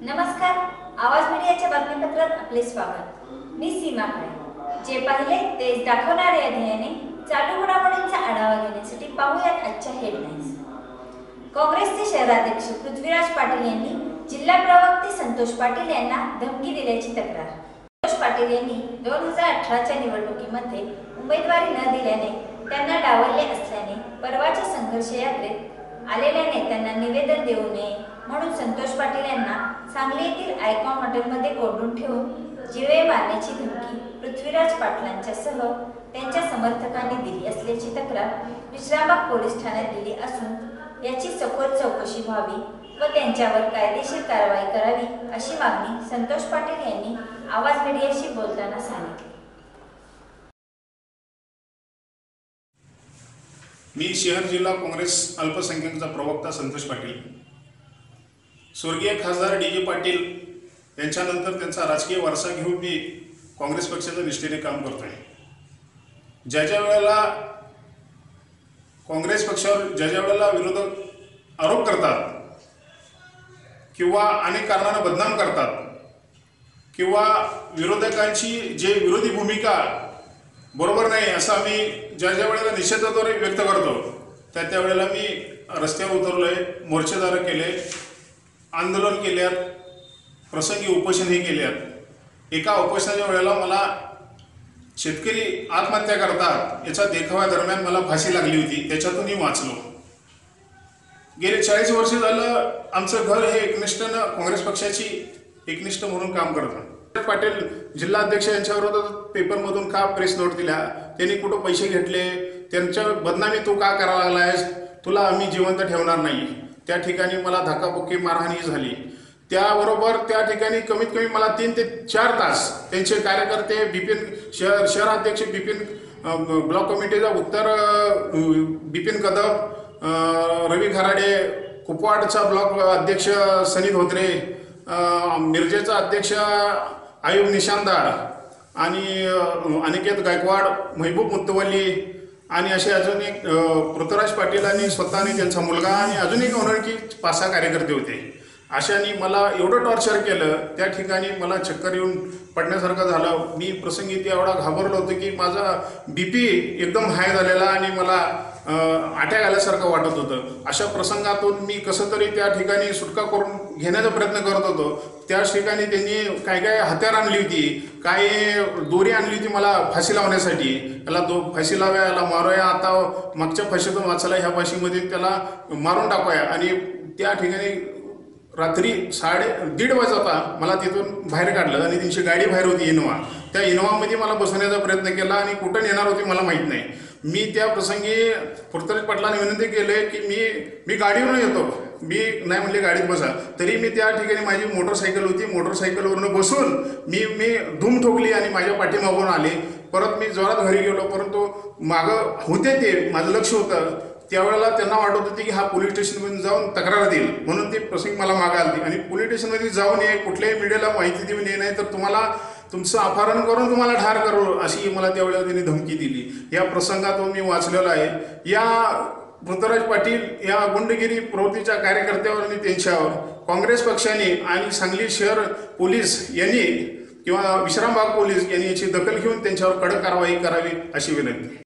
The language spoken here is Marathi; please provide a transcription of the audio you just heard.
नमस्कार. आवाज मीडियाच्या बातमीपत्रात आपले स्वागत. मी सीमा काळे. जे पाहिले तेच दाखवणारे या चालू घडामोडींचा आढावा घेण्यासाठी पाहूयात आजच्या हेडलाईन्स काँग्रेसचे शहराध्यक्ष पृथ्वीराज पाटील यांनी जिल्हा प्रवक्ते संतोष पाटील यांना धमकी दिल्याची तक्रार. संतोष पाटील यांनी दोन हजार अठराच्या निवडणुकीमध्ये उमेदवारी न दिल्याने त्यांना डावलले असल्याने परवाच्या संघर्ष यात्रेत आलेल्या नेत्यांना निवेदन देऊ नये म्हणून संतोष पाटील यांना सांगली येथील आयकॉन हॉटेलमध्ये कोंडून ठेवून जिवे मारण्याची धमकी पृथ्वीराज पाटलांच्यासह त्यांच्या समर्थकांनी दिली असल्याची तक्रार विश्रामबाग पोलीस ठाण्यात दिली असून याची सखोल चौकशी व्हावी व त्यांच्यावर कायदेशीर कारवाई करावी अशी मागणी संतोष पाटील यांनी आवाज मीडियाशी बोलताना सांगितली. मी शहर जिल्हा काँग्रेस अल्पसंख्याकचा प्रवक्ता संतोष पाटील. स्वर्गीय खासदार डी जे पाटील यांच्यानंतर त्यांचा राजकीय वारसा घेऊन मी काँग्रेस पक्षाच्या निष्ठेने काम करतो आहे ज्या ज्या वेळेला काँग्रेस पक्षावर ज्या ज्या वेळेला विरोधक आरोप करतात किंवा अनेक कारणानं बदनाम करतात किंवा विरोधकांची जे विरोधी भूमिका बरोबर नाही असं आम्ही ज्या ज्या वेळेला निषेधाद्वारे व्यक्त करतो त्या त्या वेळेला मी रस्त्यावर उतरलोय मोर्चेदार केले आंदोलन केल्यात प्रसंगी उपोषणही केल्यात. एका उपोषणाच्या वेळेला मला शेतकरी आत्महत्या करतात याच्या देखाव्यादरम्यान मला फाशी लागली होती त्याच्यातूनही वाचलो. गेले चाळीस वर्ष झालं आमचं घर हे एकनिष्ठनं काँग्रेस पक्षाची एकनिष्ठ म्हणून काम करतं. पाटील जिल्हाध्यक्ष यांच्याबरोबर पेपरमधून का प्रेस नोट दिल्या त्यांनी कुठं पैसे घेतले? त्यांच्या बदनामी तू का करायला लागलायस? तुला आम्ही जिवंत ठेवणार नाही. त्या ठिकाणी मला धक्काबुक्की मारहाणी झाली. त्याबरोबर त्या ठिकाणी कमीत कमी मला तीन ते चार तास त्यांचे कार्यकर्ते बिपिन शहर शहराध्यक्ष बिपिन ब्लॉक कमिटीचा उत्तर बिपिन कदम रवी खराडे कुपवाडचा ब्लॉक अध्यक्ष सनी धोत्रे मिरजेचा अध्यक्ष आयुब निशानदार आणि अनिकेत गायकवाड महबूब मुत्तवल्ली आणि असे अजून एक पृथ्वीराज पाटील आणि स्वतः आणि त्यांचा मुलगा आणि अजून एक की पाच सहा कार्यकर्ते होते. अशाने मला एवढं टॉर्चर केलं त्या ठिकाणी मला चक्कर येऊन पडण्यासारखं झालं. मी प्रसंगी ते एवढा घाबरलो होतो की माझा बी पी एकदम हाय झालेला आणि मला अटॅक आल्यासारखं वाटत होतं. अशा प्रसंगातून मी कसं तरी त्या ठिकाणी सुटका करून घेण्याचा प्रयत्न करत होतो. त्या ठिकाणी त्यांनी काय काय हत्यार आणली होती काय दोरी आणली होती मला फाशी लावण्यासाठी. याला दो फाशी लाव्या याला मारूया आता मागच्या फाशीतून वाचायला ह्या फाशीमध्ये त्याला मारून टाकूया. आणि त्या ठिकाणी रात्री साडे दीड वाजता मला तिथून बाहेर काढलं आणि त्यांची गाडी बाहेर होती इनोवा. त्या इनोवामध्ये मला बसवण्याचा प्रयत्न केला आणि कुठं नेणार होती मला माहीत नाही. मी त्या प्रसंगी पृथ्वीराज पाटलांनी विनंती केली की मी मी गाडीवरून येतो. मी नाही म्हणले गाडीत बसा. तरी मी त्या ठिकाणी माझी मोटरसायकल होती. मोटरसायकलवरून बसून मी मी धूम ठोकली आणि माझ्या पाठीमागून आले. परत मी जोरात घरी गेलो. परंतु मागं होते ते. माझं लक्ष होतं. त्यावेळेला त्यांना वाटत होते की हा पोलीस स्टेशनमध्ये जाऊन तक्रार देईल. म्हणून ते प्रसंग मला मागे आली. आणि पोलीस स्टेशनमध्ये जाऊन ये कुठल्याही मीडियाला माहिती देऊन ये नाही तर तुम्हाला तुमचं अपहरण करून तुम्हाला ठार करू अशी मला त्यावेळेला त्यांनी धमकी दिली. या प्रसंगातून मी वाचलेला आहे. या पृथ्वीराज पाटील या गुंडगिरी प्रवृत्तीच्या कार्यकर्त्यावर आणि त्यांच्यावर काँग्रेस पक्षाने आणि सांगली शहर पोलीस यांनी किंवा विश्रामबाग पोलीस यांनी याची दखल घेऊन त्यांच्यावर कडक कारवाई करावी अशी विनंती.